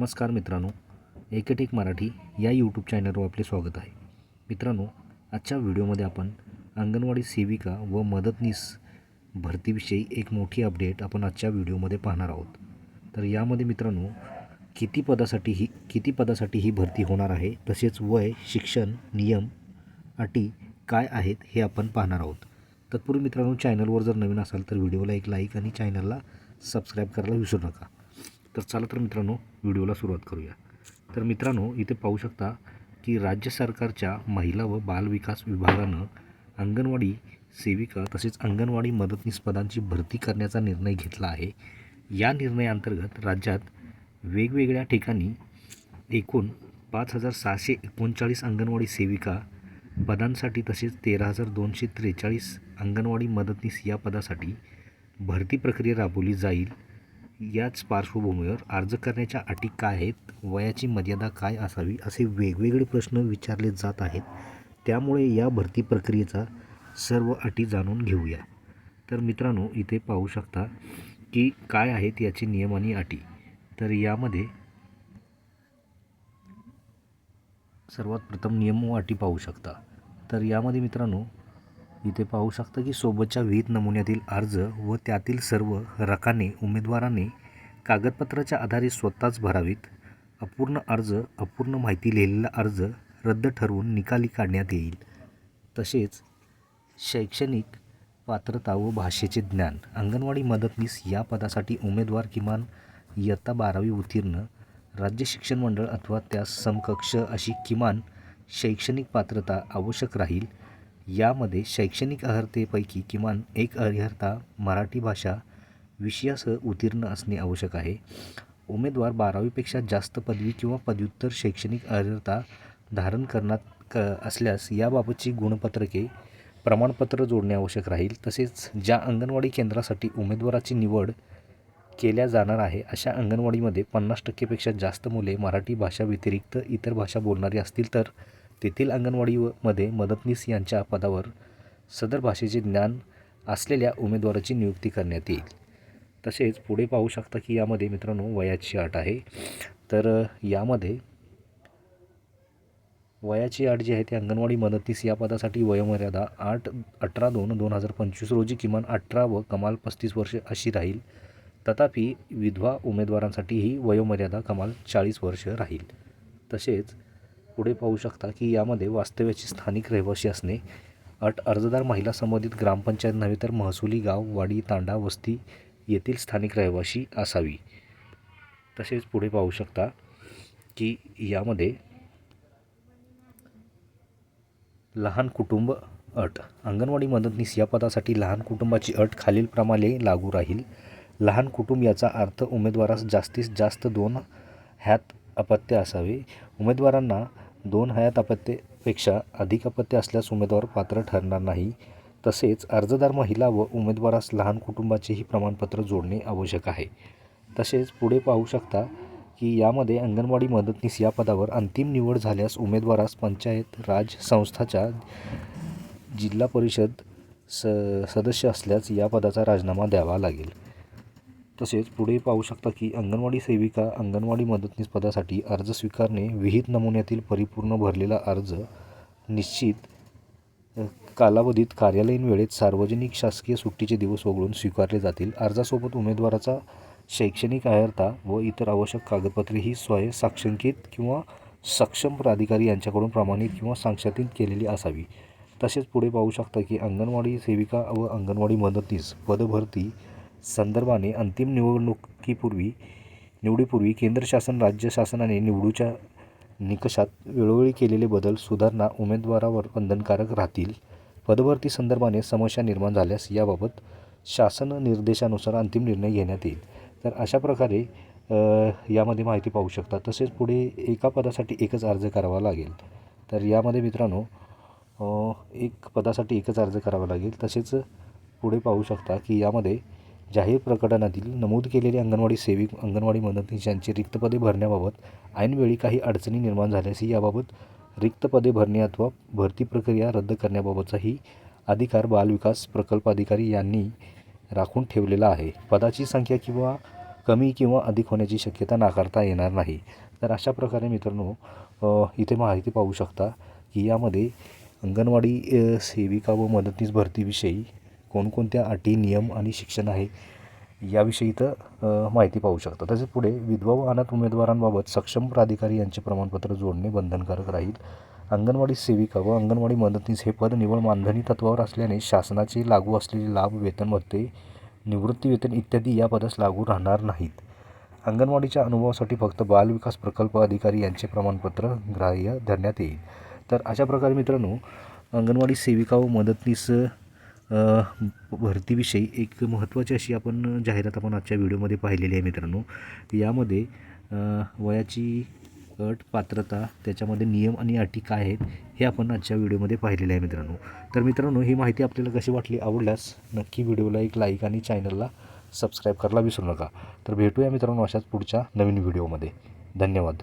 नमस्कार मित्रांनो एकटेक मराठी या यूट्यूब चॅनलवर आपले स्वागत आहे. मित्रांनो आजच्या व्हिडिओमध्ये आपण अंगणवाडी सेविका व मदतनीस भरतीविषयी एक मोठी अपडेट आपण आजच्या व्हिडिओमध्ये पाहणार आहोत. तर यामध्ये मित्रांनो किती पदासाठी ही किती पदासाठी ही भरती होणार आहे तसेच वय शिक्षण नियम अटी काय आहेत हे आपण पाहणार आहोत. तत्पूर्वी मित्रांनो चॅनलवर जर नवीन असाल तर व्हिडिओला एक लाईक आणि चॅनलला सबस्क्राईब करायला विसरू नका. तर चला तर मित्रांनो व्हिडिओला सुरुवात करूया. तर मित्रांनो इथे पाहू शकता की राज्य सरकारच्या महिला व बालविकास विभागानं अंगणवाडी सेविका तसेच अंगणवाडी मदतनीस पदांची भरती करण्याचा निर्णय घेतला आहे. या निर्णयाअंतर्गत राज्यात वेगवेगळ्या ठिकाणी एकूण पाच हजार सहाशे एकोणचाळीस अंगणवाडी सेविका पदांसाठी तसेच तेरा हजार दोनशे त्रेचाळीस अंगणवाडी मदतनीस या पदासाठी भरती प्रक्रिया राबवली जाईल. याच पार्श्वभूमीवर अर्ज करण्याच्या अटी काय आहेत? वयाची मर्यादा काय असावी? असे वेगवेगळे प्रश्न विचारले जात आहेत. त्यामुळे या भरती प्रक्रियेचा सर्व अटी जाणून घेऊया. तर मित्रांनो इथे पाहू शकता की काय आहेत याचे नियम आणि अटी. तर यामध्ये सर्वात प्रथम नियम व अटी पाहू शकता. तर यामध्ये मित्रांनो इथे पाहू शकता की सोबतच्या विहित नमुन्यातील अर्ज व त्यातील सर्व रकाने उमेदवाराने कागदपत्राच्या आधारे स्वतःच भरावीत. अपूर्ण अर्ज अपूर्ण माहिती लिहिलेला अर्ज रद्द ठरवून निकाली काढण्यात येईल. तसेच शैक्षणिक पात्रता व भाषेचे ज्ञान अंगणवाडी मदतनीस या पदासाठी उमेदवार किमान इयत्ता बारावी उत्तीर्ण राज्य शिक्षण मंडळ अथवा त्यास समकक्ष अशी किमान शैक्षणिक पात्रता आवश्यक राहील. यामध्ये शैक्षणिक अर्हतेपैकी किमान एक अर्हता मराठी भाषा विषयासह उत्तीर्ण असणे आवश्यक आहे. उमेदवार बारावीपेक्षा जास्त पदवी किंवा पदव्युत्तर शैक्षणिक अर्हता धारण करण्यात क असल्यास याबाबतची गुणपत्रके प्रमाणपत्र जोडणे आवश्यक राहील. तसेच ज्या अंगणवाडी केंद्रासाठी उमेदवाराची निवड केल्या जाणार आहे अशा अंगणवाडीमध्ये पन्नास टक्केपेक्षा जास्त मुले मराठी भाषा व्यतिरिक्त इतर भाषा बोलणारी असतील तर तेथील अंगणवाडी व मध्ये मदतनीस यांच्या पदावर सदर भाषेचे ज्ञान असलेल्या उमेदवाराची नियुक्ती करण्यात येईल. तसेच पुढे पाहू शकता की यामध्ये मित्रांनो वयाची अट आहे. तर यामध्ये वयाची अट जी आहे ती अंगणवाडी मदतनीस या पदासाठी वयोमर्यादा आठ अठरा दोन दोन हजार पंचवीस रोजी किमान अठरा व कमाल पस्तीस वर्षे अशी राहील. तथापि विधवा उमेदवारांसाठी ही वयोमर्यादा कमाल चाळीस वर्ष राहील. तसेच पुढे पाहू शकता की यामध्ये वास्तव्याची स्थानिक रहिवासी असणे अट अर्जदार महिला संबंधित ग्रामपंचायत नव्हे तर महसुली गाव वाडी तांडा वस्ती येथील स्थानिक रहिवासी असावी. तसेच पुढे पाहू शकता की यामध्ये लहान कुटुंब अट अंगणवाडी मदतनीस या पदासाठी लहान कुटुंबाची अट खालीलप्रमाणे लागू राहील. लहान कुटुंब याचा अर्थ उमेदवारास जास्तीत जास्त दोन ह्यात अपत्य असावे. उमेदवारांना दोन हयात अपत्यपेक्षा अधिक अपत्य असल्यास उमेदवार पात्र ठरणार नाही. तसेच अर्जदार महिला व उमेदवारास लहान कुटुंबाचेही प्रमाणपत्र जोडणे आवश्यक आहे. तसेच पुढे पाहू शकता की यामध्ये अंगणवाडी मदतनीस या पदावर अंतिम निवड झाल्यास उमेदवारास पंचायत राज संस्थाच्या जिल्हा परिषद स सदस्य असल्यास या पदाचा राजीनामा द्यावा लागेल. तसेच पुढे पाहू शकता की अंगणवाडी सेविका अंगणवाडी मदतनीस पदासाठी अर्ज स्वीकारणे विहित नमुन्यातील परिपूर्ण भरलेला अर्ज निश्चित कालावधीत कार्यालयीन वेळेत सार्वजनिक शासकीय सुट्टीचे दिवस वगळून स्वीकारले जातील. अर्जासोबत उमेदवाराचा शैक्षणिक अर्हता व इतर आवश्यक कागदपत्रे ही स्वयं साक्षांकित किंवा सक्षम प्राधिकारी यांच्याकडून प्रमाणित किंवा साक्षातीत केलेली असावी. तसेच पुढे पाहू शकता की अंगणवाडी सेविका व अंगणवाडी मदतनीस पदभरती संदर्भाने अंतिम निवडणुकीपूर्वी निवडीपूर्वी केंद्र शासन राज्य शासनाने निवडूच्या निकषात वेळोवेळी केलेले बदल सुधारणा उमेदवारावर बंधनकारक राहतील. पदभरती संदर्भाने समस्या निर्माण झाल्यास याबाबत शासन निर्देशानुसार अंतिम निर्णय घेण्यात येईल. तर अशा प्रकारे यामध्ये माहिती पाहू शकता. तसेच पुढे एका पदासाठी एकच अर्ज करावा लागेल. तर यामध्ये मित्रांनो एक पदासाठी एकच अर्ज करावा लागेल. तसेच पुढे पाहू शकता की यामध्ये जाहीर प्रकटनातील नमूद केलेले अंगणवाडी सेविक अंगणवाडी मदतनीस यांची रिक्त पदे भरण्याबाबत ऐनवेळी काही अडचणी निर्माण झाल्यास याबाबत रिक्त पदे भरणे अथवा भरती प्रक्रिया रद्द करण्याबाबतचाही अधिकार बालविकास प्रकल्प अधिकारी यांनी राखून ठेवलेला आहे. पदाची संख्या किंवा कमी किंवा अधिक होण्याची शक्यता नाकारता येणार नाही. तर अशा प्रकारे मित्रांनो इथे माहिती पाहू शकता की यामध्ये अंगणवाडी सेविका व मदतनीस भरतीविषयी कोणकोणत्या अटी नियम आणि शिक्षण आहे याविषयी इथं माहिती पाहू शकता. तसेच पुढे विधवा व अनाथ उमेदवारांबाबत सक्षम प्राधिकारी यांचे प्रमाणपत्र जोडणे बंधनकारक राहील. अंगणवाडी सेविका व अंगणवाडी मदतनीस हे पद निवड मानधनी तत्वावर असल्याने शासनाचे लागू असलेले लाभ वेतन भत्ते निवृत्ती वेतन इत्यादी या पदास लागू राहणार नाहीत. अंगणवाडीच्या अनुभवासाठी फक्त बालविकास प्रकल्प अधिकारी यांचे प्रमाणपत्र ग्राह्य धरण्यात येईल. तर अशा प्रकारे मित्रांनो अंगणवाडी सेविका व मदतनीस भरतीविषयी एक महत्त्वाची अशी आपण जाहिरात आपण आजच्या व्हिडिओमध्ये पाहिलेली आहे मित्रांनो. यामध्ये वयाची अट पात्रता त्याच्यामध्ये नियम आणि अटी काय आहेत हे आपण आजच्या व्हिडिओमध्ये पाहिलेलं आहे मित्रांनो. तर मित्रांनो ही माहिती आपल्याला कशी वाटली आवडल्यास नक्की व्हिडिओला एक लाईक आणि चॅनलला सबस्क्राईब करायला विसरू नका. तर भेटूया मित्रांनो अशाच पुढच्या नवीन व्हिडिओमध्ये. धन्यवाद.